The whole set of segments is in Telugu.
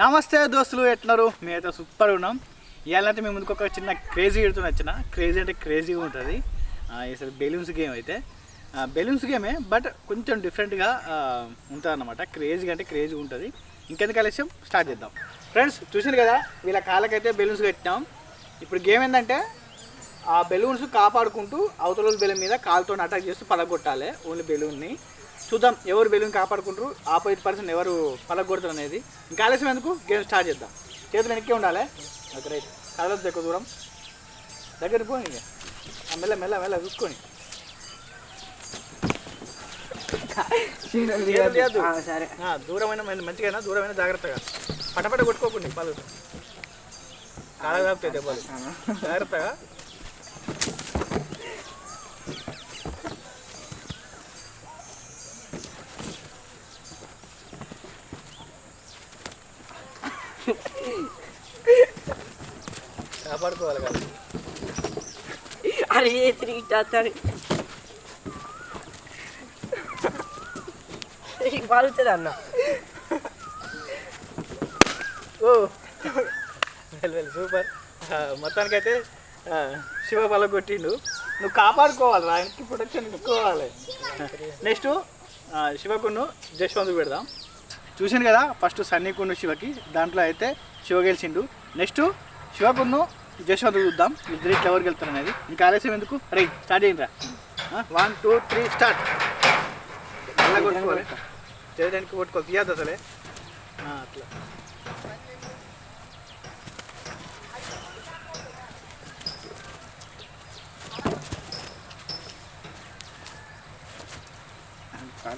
నమస్తే దోస్తులు ఎట్లున్నారు మేమైతే సూపర్ ఉన్నాం. ఇవాళంటే మేము ముందుకు ఒక చిన్న క్రేజీ ఎడుతున్న వచ్చిన. క్రేజీ అంటే క్రేజీగా ఉంటుంది. అసలు బెలూన్స్ గేమ్ అయితే. బెలూన్స్ గేమే బట్ కొంచెం డిఫరెంట్గా ఉంటుంది అనమాట క్రేజీగా అంటే క్రేజీగా ఉంటుంది. ఇంకెందుకు ఆలస్యం? స్టార్ట్ చేద్దాం. ఫ్రెండ్స్ చూసారు కదా వీళ్ళ కాళ్ళకైతే బెలూన్స్ కట్టినాం. ఇప్పుడు గేమ్ ఏంటంటే ఆ బెలూన్స్ కాపాడుకుంటూ అవతల బెలూన్ మీద కాలుతో అటాక్ చేస్తూ పడగొట్టాలి ఓన్లీ బెలూన్ని చూద్దాం ఎవరు బెలూన్ కాపాడుకుంటారు. ఆపోజిట్ పర్సన్ ఎవరు పలగొడతారు అనేది. ఇంకా ఆలస్యం ఎందుకు? గేమ్ స్టార్ట్ చేద్దాం. చేతులు వెనక్కి ఉండాలి. Okay right. కదలొద్దు ఎక్కువ దూరం. దగ్గర పోని ఆ మెల్ల మెల్ల మెల్ల చూసుకొని. దూరమైన మంచి- మంచిగా దూరమైన జాగ్రత్తగా. పటపట కొట్టుకోకండి పలు దెబ్బలు. జాగ్రత్తగా. కాపాడుకోవాలి కదా. అరే తిరిగి చేస్తాను బాగుతుంది అన్న. ఓ. Well well super. మొత్తానికైతే శివ బల కొట్టిండు. నువ్వు కాపాడుకోవాలి రా ఆయనకి ప్రొటెక్షన్ ఇచ్చుకోవాలి నెక్స్ట్ శివకును జశ్వంత్ పెడదాం. చూసాను కదా ఫస్ట్ సన్నీకుండు శివకి. దాంట్లో అయితే శివ గెలిచిండు. నెక్స్ట్ శివకును జశ్వంత్ చూద్దాం. ఇద్దరు ఇట్లా ఎవరు గెలుతారు అనేది. ఇంకా ఆలస్యం ఎందుకు? రై స్టార్ట్ చేయండి రా వన్ టూ త్రీ స్టార్ట్ కొట్టుకోవాలి. చేయడానికి కొట్టుకోవాలి. తీయద్దు అసలే. అట్లా.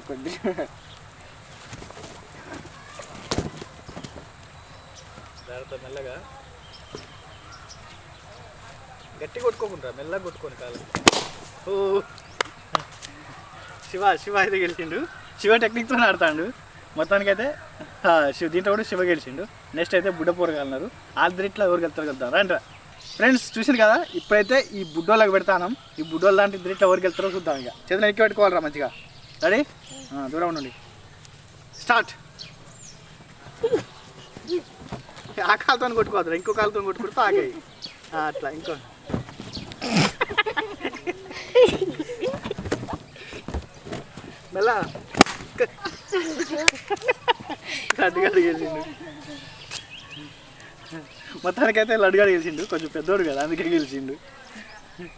కొద్ది జాగ్రత్త మెల్లగా. గట్టి కొట్టుకోకుండా మెల్లగా కొట్టుకోని కాలం. ఓ. శివ శివ అయితే గెలిచిండు. శివ టెక్నిక్తో ఆడతాడు. మొత్తానికైతే శివ దీంట్లో కూడా శివ గెలిచిండు. నెక్స్ట్ అయితే బుడ్డ పోరగలన్నారు ఆల్దరిట్లో ఎవరు గెలుతారు గెలుతారు. రండి ఫ్రెండ్స్ చూసారు కదా? ఇప్పుడైతే ఈ బుడ్డోళ్ళకి పెడతాను. ఈ బుడ్డోళ్ళ లాంటి ఇద్దరిట్లో ఎవరికి వెళ్తారో చూద్దాం ఇక. చేతులు ఎక్కి పెట్టుకోవాలరా మంచిగా. రెడీ దూరం ఉండండి. స్టార్ట్ ఆ కాలుతో కొట్టుకోవద్దు ఇంకో కాలుతో కొట్టుకుంటూ ఆగాయి. అట్లా ఇంకో. మెల్ల. లడ్డుగాడు గెలిచిండు. మొత్తానికైతే లడ్డుగాడు గెలిచిండు కొంచెం పెద్దోడు కదా అందుకే గెలిచిండు.